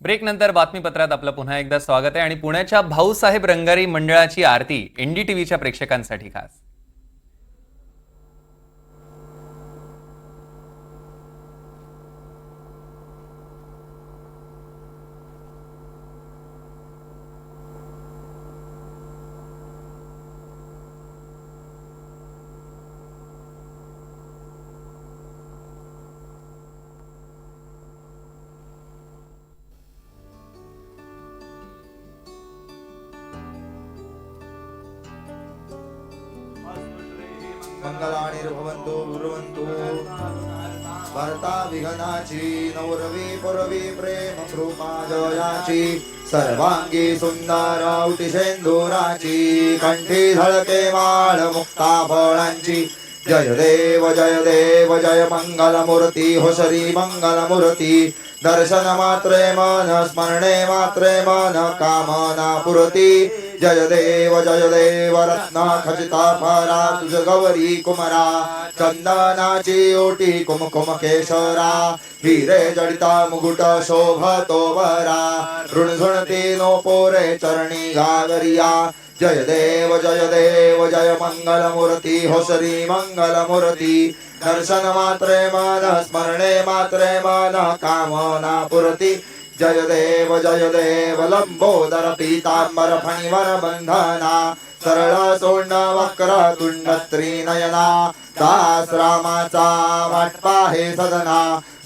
Break नंतर बातमीपत्रात आपलं पुन्हा एकदा स्वागत आहे आणि पुण्याच्या भाऊसाहेब रंगारी मंडळाची आरती एनडीटीव्हीच्या प्रेक्षकांसाठी खास. मंगलानिर्भवन्तु कुर्वन्तु भर्ता विघनाची नवरवी पुरवी प्रेम कृपा जयाची। सर्वांगी सुंदर उटिशेंदुराची कंठी झळके माळ मुक्ता फळांची। जय देव जय देव जय मंगलमूर्ती हो श्री मंगलमूर्ती। दर्शन मात्रे मन स्मरणे मात्रे मन कामना पुरती। जय देव जय देव रत्ना खचिता फरा तुझ गौरी कुमरा चंदनाची ओटी कुमकुम केशरा हिरे जडिता मुकुट शोभतो वरा ऋणझुणती नो पोरे चरणी गागरिया जय देव जय देव जय मंगलमूर्ती हो श्री मंगलमूर्ती दर्शन मात्रे मन स्मरणे मात्रे मन कामना पुरती जय देव जय देव लंबोदर पीतांबर फणिवर बंधना सरळ सोंड वक्र तुंड त्रिनयना दास रामाचा वाटपा हे सदना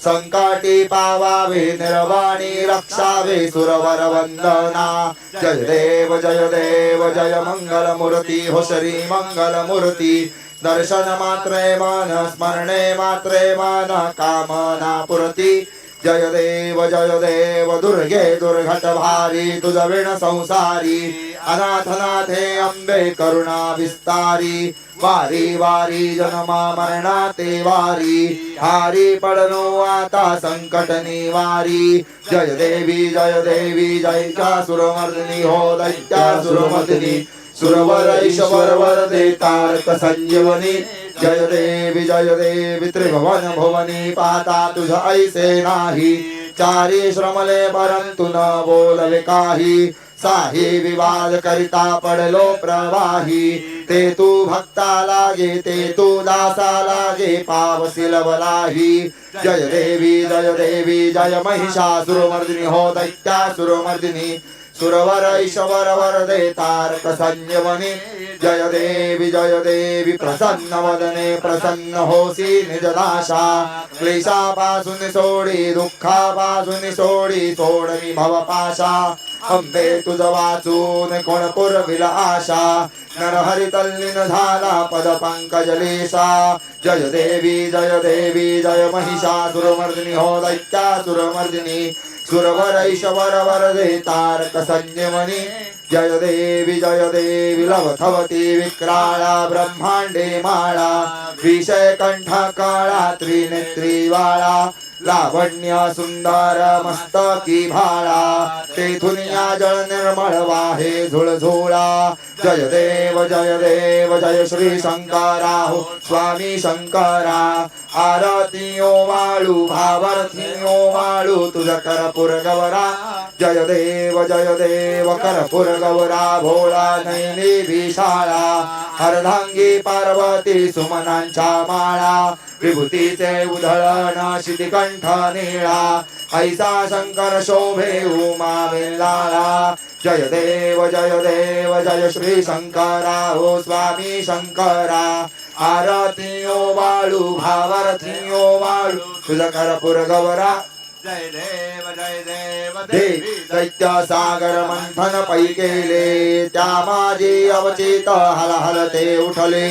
संकाटी पावावे निर्वाणी रक्षावे सुरवर वंदना. जय देव जय देव जय मंगल मूर्ती हो श्री मंगल मूर्ती. दर्शन मात्रे मान स्मरणे मात्रे मान कामना पुरती. जय देव जय देव दुर्गे दुर्घट भारी तुझ विण संसारी अनाथनाथे अंबे करुणा विस्तारी वारी वारी जन्मा मरणा ते वारी हारी पडनो आता संकट निवारी जय देवी जय देवी जय सुरमर्दिनी हो दैत्या सुरमर्दिनी सुरवर ईश्वर वर दे संजीवनी जय देवी जय देवी त्रिभुवन भुवनी पाता तुझ ऐसे नाही. चारी श्रमले परंतु न बोलवे काही साही विवाद करिता पडलो प्रवाही. ते तू भक्ता लागे ते तू दासा लागे पावसिल बलाही जय देवी जय देवी जय महिषासुरमर्दिनी हो दैत्या सुरमर्दिनी सुरवर ईश्वर वर दे तारक संजीवनी जय देवी जय देवी प्रसन्न वदने प्रसन्न होसी निजनाशा क्लेशापासून सोडी दुःखापासून सोडी सोडमी भवपाशा। अंबे तुझ वाचून कोण पुरविल आशा। नरहरी तल्लीन झाला पद पंकजलेशा जय देवी जय देवी जय महिषासुरमर्दिनी हो दैत्या सुरमर्दिनी। सुरवर ईशवर वर दे तारक संजीवनी जय देवी जय देवी लवथवती विक्राळा ब्रह्मांडे माळा विषय कंठ काळा त्रिनेत्री वाळा लावण्य सुंदर मस्तकी भाळा तेथून या जळ निर्मळ वाहे झुळझुळा. जय देव जय देव जय श्री शंकरा हो स्वामी शंकरा. आरती ओ वाळू भावार्थी ओ वाळू तुझ करपुर गवरा. जय देव जय देव करपुर गवरा भोळा नैनी विशाळा. हरधांगी पार्वती सुमनांच्या माळा. विभूतीचे उधळण शितिकंठ निळा ऐसा शंकर शोभे उमा वेल्लाळा जय देव जय देव जय श्री शंकरा हो स्वामी शंकरा आरती ओ वाळू भावार्थी ओ तुझ करपुर गवरा जय देव जय देव देवी दैत्य सागर मंथन पै केले त्या माझी अवचित हल हल ते उठले।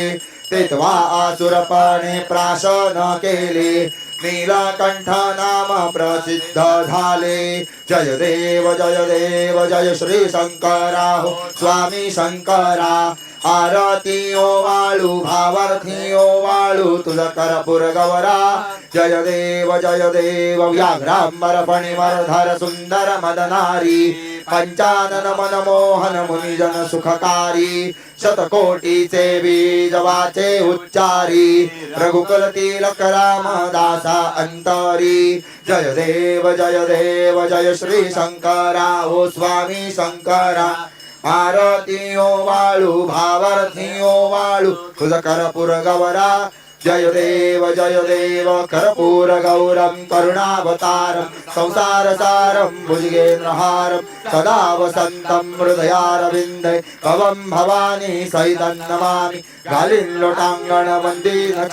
स्थित्वा आसुरपणे प्राशन केले. नीलकंठ नाम प्रसिद्ध झाले. जय देव जय देव जय श्री शंकरा स्वामी शंकरा. आरती ओ वाळू भावार्थी ओ वाळू तुझ गवरा. जय देव जय देव व्याघ्रांबर फणिवरधर सुंदर मदनारी. पंचानन मनमोहन मुनिजन सुखकारी. शतकोटीचे बीजवाचे उच्चारी. रघुकुल तिलक राम दासा अंतरी. जय देव जय देव जय श्री शंकरा. ओ स्वामी शंकरा. आरती वाळू भावार्थी वाळू तुझ करपूर गवरा जय देव जय देव कर्पूर गौरम करुणावतारम संसार सारम भुजगेन्द्रहारम सदा वसन्तं हृदयारविंदे भवं भवानी सहितं नमामि। घालीन लोटांगण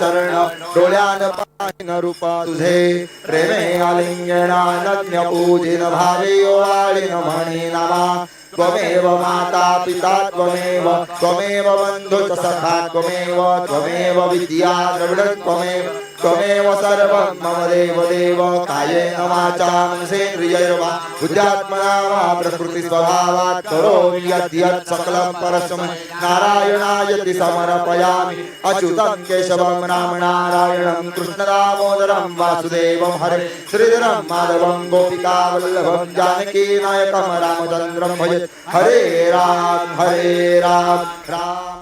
चरण डोळ्यान पायन रूपा तुझे। प्रेमे आलिंगनानन्य पूजिन भावे ओवाळीन म्हणी नमा। त्वमेव माता पिता त्वमेव त्वमेव बन्धुश्च सखा त्वमेव त्वमेव विद्या द्रविड त्वमेव। त्वमेव सर्वं मम देव देव कायेन वाचामनसेन्द्रियैर्वा बुद्ध्यात्मना वा प्रकृतिस्वभावात् करोमि यद्यत् सकलं परस्मै नारायणायति समर्पयामि। अच्युतं केशवं नाम नारायणं कृष्णदामोदरं वासुदेवं हरे। श्रीधरं माधवं गोपिकावल्लभं जानकीनायकं रामचन्द्रं भज। हरे राम हरे राम राम।